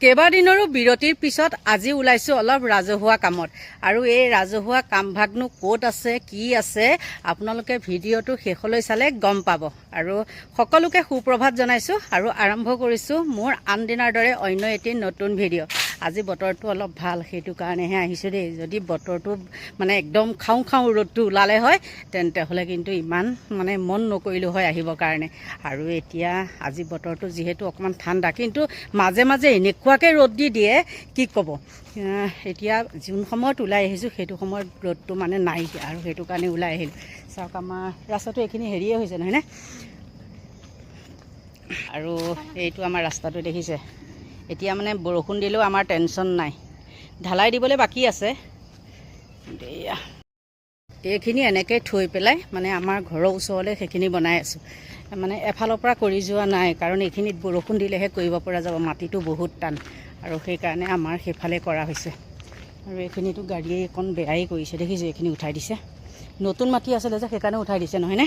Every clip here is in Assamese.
কেইবাদিনৰো বিৰতিৰ পিছত আজি ওলাইছোঁ অলপ ৰাজহুৱা কামত। আৰু এই ৰাজহুৱা কামভাগনো ক'ত আছে কি আছে আপোনালোকে ভিডিঅ'টো শেষলৈ চালে গম পাব। আৰু সকলোকে সুপ্ৰভাত জনাইছোঁ আৰু আৰম্ভ কৰিছোঁ মোৰ আন দিনাৰ দৰে অন্য এটি নতুন ভিডিঅ' আজি বতৰটো অলপ ভাল সেইটো কাৰণেহে আহিছোঁ দেই। যদি বতৰটো মানে একদম খাওঁ খাওঁ ৰ'দটো ওলালে হয় তেন্তে হ'লে কিন্তু ইমান মানে মন নকৰিলোঁ হয় আহিবৰ কাৰণে। আৰু এতিয়া আজি বতৰটো যিহেতু অকণমান ঠাণ্ডা কিন্তু মাজে মাজে এনেকুৱাকৈ ৰ'দ দি দিয়ে কি ক'ব? এতিয়া যোন সময়ত ওলাই আহিছোঁ সেইটো সময়ত ৰ'দটো মানে নাই আৰু সেইটো কাৰণে ওলাই আহিলোঁ। চাওক আমাৰ ৰাস্তাটো এইখিনি হেৰিয়ে হৈছে নহয়নে? আৰু এইটো আমাৰ ৰাস্তাটো দেখিছে। এতিয়া মানে বৰষুণ দিলেও আমাৰ টেনশ্যন নাই। ঢালাই দিবলৈ বাকী আছে। এইখিনি এনেকৈ থৈ পেলাই মানে আমাৰ ঘৰৰ ওচৰলৈ সেইখিনি বনাই আছোঁ। মানে এফালৰ পৰা কৰি যোৱা নাই কাৰণ এইখিনিত বৰষুণ দিলেহে কৰিব পৰা যাব মাটিটো বহুত টান। আৰু সেইকাৰণে আমাৰ সেইফালে কৰা হৈছে। আৰু এইখিনিতো গাড়ীয়ে অকণ বেয়াই কৰিছে দেখিছোঁ এইখিনি উঠাই দিছে। নতুন মাটি আছিলে যে সেইকাৰণে উঠাই দিছে নহয়নে?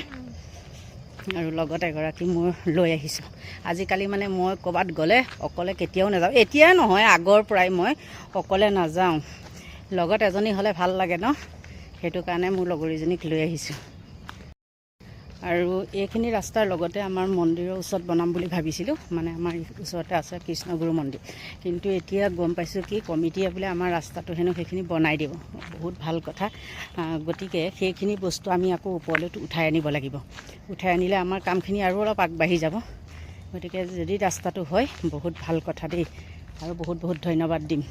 আৰু লগত এগৰাকী মই লৈ আহিছোঁ। আজিকালি মানে মই ক'ৰবাত গ'লে অকলে কেতিয়াও নাযাওঁ। এতিয়াই নহয় আগৰ পৰাই মই অকলে নাযাওঁ। লগত এজনী হ'লে ভাল লাগে ন? সেইটো কাৰণে মোৰ লগৰীজনীক লৈ আহিছোঁ। আৰু এইখিনি ৰাস্তাৰ লগতে আমাৰ মন্দিৰৰ ওচৰত বনাম বুলি ভাবিছিলোঁ। মানে আমাৰ ওচৰতে আছে কৃষ্ণগুৰু মন্দিৰ। কিন্তু এতিয়া গম পাইছোঁ কি কমিটিয়ে বোলে আমাৰ ৰাস্তাটো হেনো সেইখিনি বনাই দিব। বহুত ভাল কথা। গতিকে সেইখিনি বস্তু আমি আকৌ ওপৰলৈ উঠাই আনিব লাগিব। উঠাই আনিলে আমাৰ কামখিনি আৰু অলপ আগবাঢ়ি যাব। গতিকে যদি ৰাস্তাটো হয় বহুত ভাল কথা দেই। আৰু বহুত বহুত ধন্যবাদ দিম।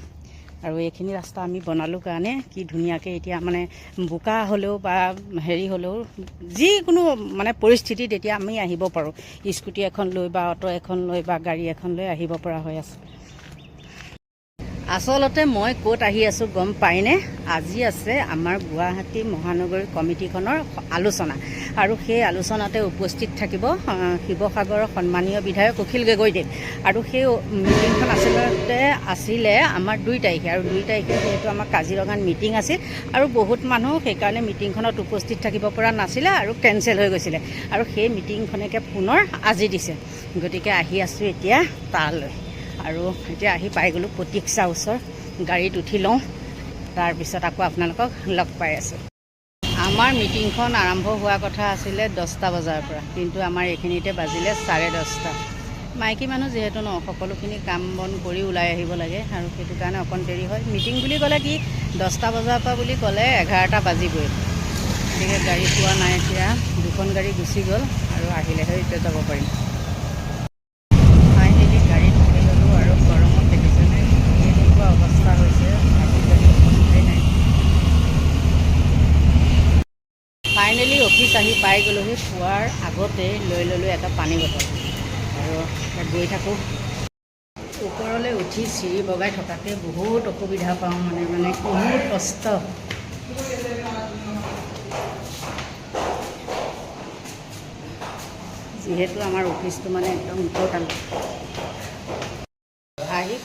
আৰু এইখিনি ৰাস্তা আমি বনালোঁ কাৰণে কি ধুনীয়াকৈ এতিয়া মানে বোকা হ'লেও বা হেৰি হ'লেও যিকোনো মানে পৰিস্থিতিত এতিয়া আমি আহিব পাৰোঁ। স্কুটি এখন লৈ বা অটো এখন লৈ বা গাড়ী এখন লৈ আহিব পৰা হৈ আছে। আচলতে মই ক'ত আহি আছোঁ গম পাইনে? আজি আছে আমাৰ গুৱাহাটী মহানগৰী কমিটিখনৰ আলোচনা। আৰু সেই আলোচনাতে উপস্থিত থাকিব শিৱসাগৰৰ সন্মানীয় বিধায়ক অখিল গগৈদেৱ। আৰু সেই মিটিংখন আচলতে আছিলে আমাৰ দুই তাৰিখে। আৰু দুই তাৰিখে যিহেতু আমাৰ কাজিৰঙাত মিটিং আছিল আৰু বহুত মানুহ সেইকাৰণে মিটিংখনত উপস্থিত থাকিব পৰা নাছিলে আৰু কেঞ্চেল হৈ গৈছিলে। আৰু সেই মিটিংখনকে পুনৰ আজি দিছে। গতিকে আহি আছোঁ এতিয়া তালৈ। আৰু এতিয়া আহি পাই গ'লোঁ প্ৰতীক্ষা ওচৰ। গাড়ীত উঠি লওঁ। তাৰপিছত আকৌ আপোনালোকক লগ পাই আছোঁ। আমাৰ মিটিংখন আৰম্ভ হোৱা কথা আছিলে দহটা বজাৰ পৰা কিন্তু আমাৰ এইখিনিতে বাজিলে চাৰে দহটা। মাইকী মানুহ যিহেতু ন সকলোখিনি কাম বন কৰি ওলাই আহিব লাগে আৰু সেইটো কাৰণে অকণ দেৰি হয়। মিটিং বুলি ক'লে কি দহটা বজাৰ পৰা বুলি ক'লে এঘাৰটা বাজিবই। গতিকে গাড়ী পোৱা নাই এতিয়া দুখন গাড়ী গুচি গ'ল আৰু আহিলেহে এতিয়া যাব পাৰিম ফাইনেলি গাড়ীত উঠি গ'লোঁ আৰু গৰমত দেখিছেনে এনেকুৱা অৱস্থা হৈছে আজিকালি অৱস্থাই নাই ফাইনেলি পাই গ'লোহি পোৱাৰ আগতেই লৈ ল'লোঁ এটা পানী বটল। আৰু এতিয়া গৈ থাকোঁ। ওপৰলৈ উঠি চিৰি বগাই থকাতে বহুত অসুবিধা পাওঁ মানে মানে বহুত কষ্ট। যিহেতু আমাৰ অফিচটো মানে একদম আহি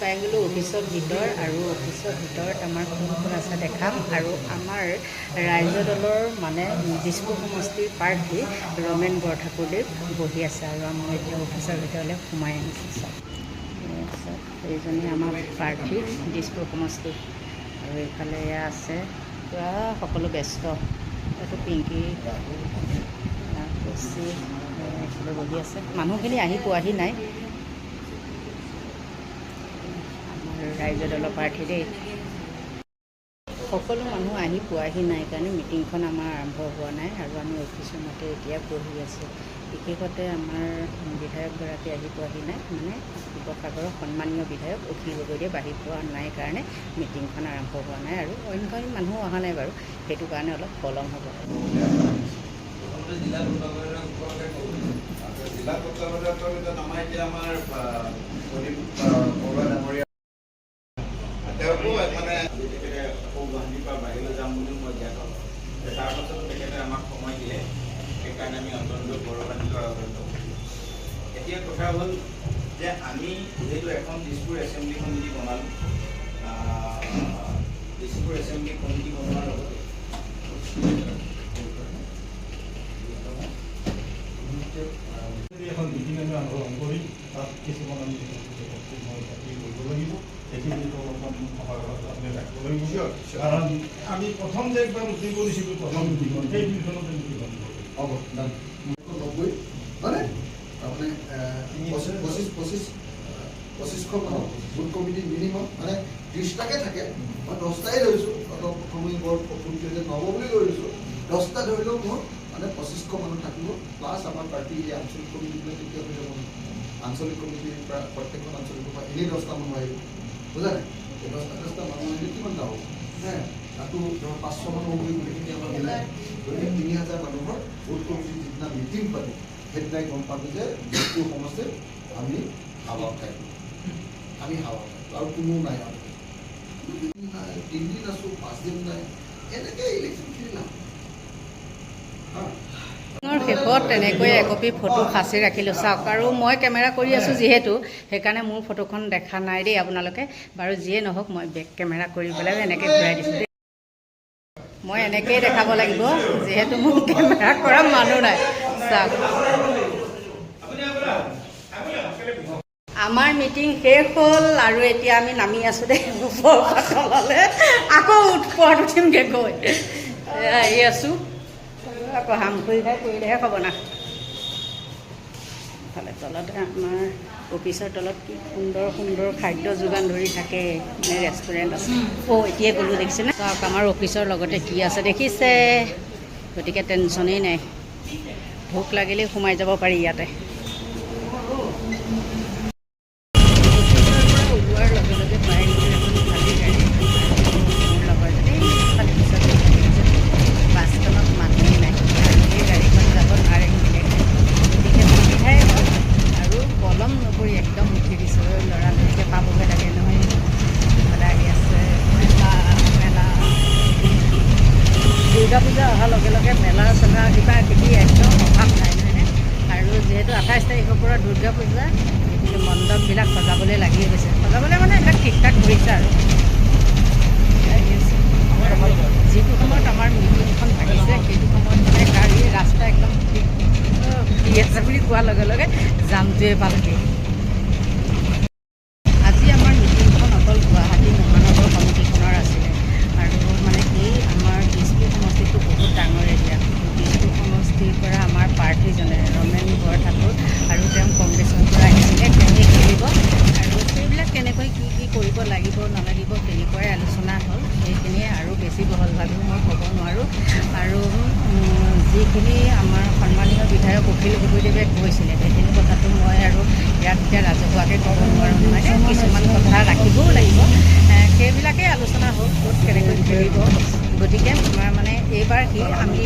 পাই গ'লোঁ অফিচৰ ভিতৰ আৰু অফিচৰ ভিতৰত আমাৰ কোন কোন আছে দেখাম। আৰু আমাৰ ৰাইজৰ দলৰ মানে দিছপুৰ সমষ্টিৰ প্ৰাৰ্থী ৰমেন বৰঠাকুৰদেৱ বহি আছে আৰু আমাৰ এতিয়া অফিচৰ ভিতৰলৈ সোমাই আনিছে তাৰপিছত এইজনী আমাৰ প্ৰাৰ্থী দিছপুৰ সমষ্টিৰ আৰু এইফালে এয়া আছে পূৰা সকলো ব্যস্ত। এইটো পিংকি বহি আছে। মানুহখিনি আহি পোৱাহি নাই আমাৰ ৰাইজৰ দলৰ প্ৰাৰ্থী দেই। সকলো মানুহ আহি পোৱাহি নাই কাৰণে মিটিংখন আমাৰ আৰম্ভ হোৱা নাই আৰু আমি অফিচৰ মতে এতিয়া বহি আছোঁ। বিশেষতে আমাৰ বিধায়কগৰাকী আহি পোৱাহি নাই মানে শিৱসাগৰৰ সন্মানীয় বিধায়ক অখিল গগৈদেৱ আহি পোৱা নাই কাৰণে মিটিংখন আৰম্ভ হোৱা নাই আৰু অন্য মানুহ অহা নাই বাৰু সেইটো কাৰণে অলপ পলম হ'ব তত্বাৱধানত আমাৰ এতিয়া আমাৰ আহ, প্ৰদীপ আহ, বৰুৱা ডাঙৰীয়া তেওঁকো মানে তেখেতে আকৌ গুৱাহাটীৰ পৰা বাহিৰলৈ যাম বুলিও মই জ্ঞাত তাৰ পাছত তেখেতে আমাক সময় দিলে। সেইকাৰণে আমি অত্যন্ত গৌৰৱান্বিত আৰু হৈছোঁ। এতিয়া কথা হ'ল যে আমি যিহেতু এখন দিছপুৰ এছেম্বলি কমিটি বনালোঁ দিছপুৰ এছেম্বলি কমিটি বনোৱাৰ লগতে এখন মিটিং আমি আৰম্ভ কৰি তাত কিছুমান আমি মই পাতি কৰিব লাগিব। থাকিব লাগিব। কিয় কাৰণ আমি প্ৰথম যে একবাৰ মিটিং কৰিছিলোঁ প্ৰথম মিটিঙত সেই মিটিংখনতে মিটিং হ'ব ডান। নব্বৈ হয়নে তাৰমানে এ, পঁচিছ পঁচিছ পঁচিছ এ, পঁচিছশ মানুহ বুথ কমিটি মিনিমাম মানে ত্ৰিছটাকে থাকে। মই দহটাই লৈছোঁ অলপ প্ৰথমে বৰ যে নহ'ব বুলি লৈছোঁ দহটা ধৰিলেও মোৰ মানে পঁচিছশ মানুহ থাকিব প্লাছ আমাৰ পাৰ্টি এই আঞ্চলিক কমিটিবিলাক তেতিয়া হৈ যাব আঞ্চলিক কমিটিৰ পৰা প্ৰত্যেকখন আঞ্চলিকৰ পৰা এনেই দহটা মানুহ আহিব বুজা নাই দহটা দহটা মানুহ আহিলে কিমানটা হ'ব হে তাতো ধৰ পাঁচশো মানুহ বুলি গোটেইখিনি আমাৰ মিলাই গতিকে তিনি হাজাৰ মানুহৰ ভোট কমিটি যিদিনা মিটিং পাতিম সেইদিনাই গম পালোঁ যে যিটো সমষ্টিত আমি হাৱা খাইছোঁ আমি হাৱা খাইছোঁ আৰু কোনো নাই আৰু। নাই তিনিদিন আছোঁ পাঁচদিন নাই। এনেকৈ ইলেকশ্যন খেলিলাম হা? শেষত তেনেকৈ একপি ফটো সাঁচি ৰাখিলোঁ। চাওক আৰু মই কেমেৰা কৰি আছোঁ যিহেতু সেইকাৰণে মোৰ ফটোখন দেখা নাই দেই আপোনালোকে। বাৰু যিয়ে নহওক মই বেক কেমেৰা কৰি পেলাই এনেকৈ ঘূৰাই দিছোঁ মই এনেকৈয়ে দেখাব লাগিব যিহেতু মোৰ কেমেৰা কৰা মানুহ নাই। চাওক। আমাৰ মিটিং শেষ হ'ল আৰু এতিয়া আমি নামি আছোঁ দেই তললৈ আকৌ ওপৰত উঠিমগৈ গৈ। আহি আছোঁ। আকৌ হাম খাই কৰিলেহে হ'ব না। তলতে আমাৰ অফিচৰ তলত কি সুন্দৰ সুন্দৰ খাদ্য যোগান ধৰি থাকে মানে ৰেষ্টুৰেণ্ট আছে? অ' এতিয়াই গ'লোঁ দেখিছেনে? চাওক আমাৰ অফিচৰ লগতে কি আছে দেখিছে। গতিকে টেনশ্যনেই নাই। ভোক লাগিলেই সোমাই যাব পাৰি ইয়াতে। আছে। যিটো সময়ত আমাৰ মিটিংখন থাকিছে সেইটো সময়ত মানে গাড়ী ৰাস্তা একদম ফ্ৰী আছে বুলি কোৱাৰ লগে লগে জামটোৱে পালকে আজি আমাৰ মিটিংখন অকল গুৱাহাটী মহানগৰ সমিতিখনৰ আছিলে আৰু মানে কি আমাৰ দিছপুৰ সমষ্টিটো বহুত ডাঙৰ এৰিয়া দিছপুৰ সমষ্টিৰ পৰা আমাৰ প্ৰাৰ্থীজনে ৰমেন বৰঠাকুৰ আৰু তেওঁ কংগ্ৰেছৰ পৰা আহিছিলে তেওঁৱে খেলিব আৰু সেইবিলাক কেনেকৈ কি কি কৰিব লাগিব নালাগিব তেনেকুৱাই আলোচনা হ'ল সেইখিনিয়ে আৰু বেছি বহলভাৱেও মই ক'ব নোৱাৰোঁ আৰু উম, যিখিনি আমাৰ সন্মানীয় অখিল গগৈদেৱে কৈছিলে সেইখিনি কথাটো মই আৰু ইয়াত এতিয়া ৰাজহুৱাকৈ ক'ব নোৱাৰোঁ। নহয় কিছুমান কথা ৰাখিবও লাগিব। সেইবিলাকেই আলোচনা হ'ল, ক'ত কেনেকৈ খেলিব। গতিকে মানে এইবাৰ কি আমি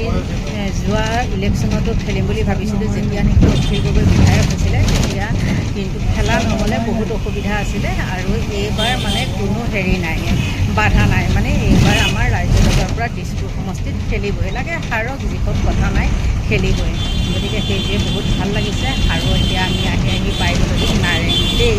যোৱা ইলেকশ্যনতো খেলিম বুলি ভাবিছিলোঁ। যেতিয়া নেকি অখিল গগৈ বিধায়ক হৈছিলে তেতিয়া কিন্তু খেলা নহ'লে বহুত অসুবিধা আছিলে। আৰু এইবাৰ মানে কোনো হেৰি নাই। বাধা নাই। মানে এইবাৰ আমাৰ ৰাজ্যসভাৰ পৰা দিছপুৰ সমষ্টিত খেলিবই লাগে হাৰক যিখন কথা নাই খেলিবই। গতিকে সেইটোৱে বহুত ভাল লাগিছে। আৰু এতিয়া আমি আহি আহি পাই গ'লোঁ নাৰেংগী দেই।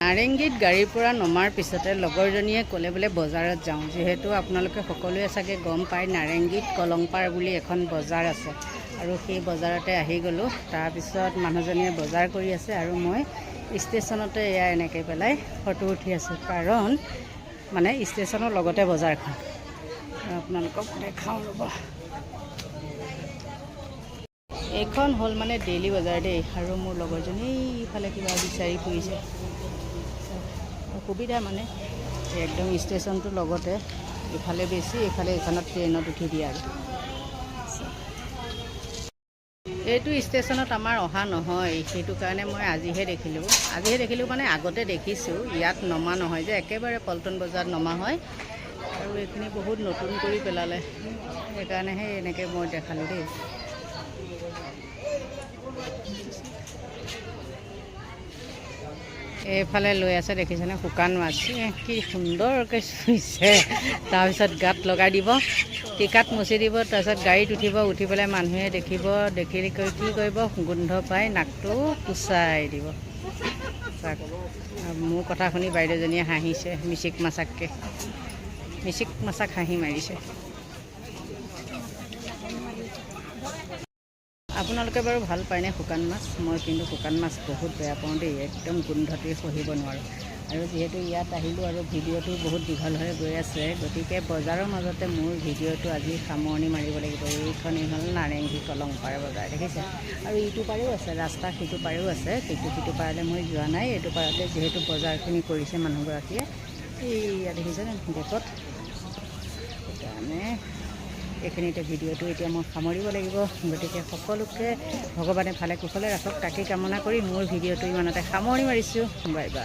নাৰেংগীত গাড়ীৰ পৰা নমাৰ পিছতে লগৰজনীয়ে ক'লে বোলে বজাৰত যাওঁ। যিহেতু আপোনালোকে সকলোৱে চাগে গম পায় নাৰেংগীত কলংপাৰ বুলি এখন বজাৰ আছে। আৰু সেই বজাৰতে আহি গ'লোঁ। তাৰপিছত মানুহজনীয়ে বজাৰ কৰি আছে আৰু মই ষ্টেচনতে এয়া এনেকৈ পেলাই ফটো উঠি আছোঁ, কাৰণ মানে ষ্টেচনৰ লগতে বজাৰখন। আপোনালোকক দেখাওঁ ৰ'ব। এইখন হ'ল মানে ডেইলি বজাৰ দেই, আৰু মোৰ লগৰজনী ইফালে কিবা বিচাৰি ফুৰিছে। অসুবিধা মানে একদম ষ্টেচনটোৰ লগতে, ইফালে বেছি, ইফালে এইখনত ট্ৰেইনত উঠি দিয়ে আৰু। এইটো ষ্টেচনত আমাৰ অহা নহয় সেইটো কাৰণে মই আজিহে দেখিলোঁ। আজিহে দেখিলোঁ মানে আগতে দেখিছোঁ ইয়াত নমা নহয় যে একেবাৰে পল্টন বজাৰত নমা হয়। আৰু এইখিনি বহুত নতুন কৰি পেলালে। সেইকাৰণেহে এনেকৈ মই দেখালোঁ দেই। এইফালে লৈ আছে দেখিছেনে? শুকান মাছ। কি সুন্দৰকৈ চুইছে। তাৰপিছত গাত লগাই দিব টিকাত মুচি দিব তাৰপিছত গাড়ীত উঠিব উঠি পেলাই মানুহে দেখিব দেখি কৰি কি কৰিব? গোন্ধ পাই নাকটো কুচাই দিব। আৰু মোৰ কথা শুনি বাইদেউজনীয়ে হাঁহিছে মিচিক মাছাককৈ। মিচিক মাছাক হাঁহি মাৰিছে। আপোনালোকে বাৰু ভাল পায়নে শুকান মাছ? মই কিন্তু শুকান মাছ বহুত বেয়া পাওঁ দেই একদম গোন্ধটোৱে সহিব নোৱাৰোঁ। আৰু যিহেতু ইয়াত আহিলোঁ আৰু ভিডিঅ'টো বহুত দীঘল হৈ গৈ আছে গতিকে বজাৰৰ মাজতে মোৰ ভিডিঅ'টো আজি সামৰণি মাৰিব লাগিব। এইখন হ'ল নাৰেংগী কলংপাৰ বজাৰ দেখিছে? আৰু ইটো পাৰেও আছে ৰাস্তা সিটো পাৰেও আছে কিন্তু সিটো পাৰলৈ মই যোৱা নাই এইটো পাৰতে যিহেতু বজাৰখিনি কৰিছে মানুহগৰাকীয়ে। এইয়া দেখিছেনে গেটত সেইকাৰণে এইখিনিতে ভিডিঅ'টো এতিয়া মই সামৰিব লাগিব। গতিকে সকলোকে, ভগৱানে ভালে কুশলে ৰাখক তাকেই কামনা কৰি মোৰ ভিডিঅ'টো ইমানতে সামৰণি মাৰিছোঁ। Bye bye.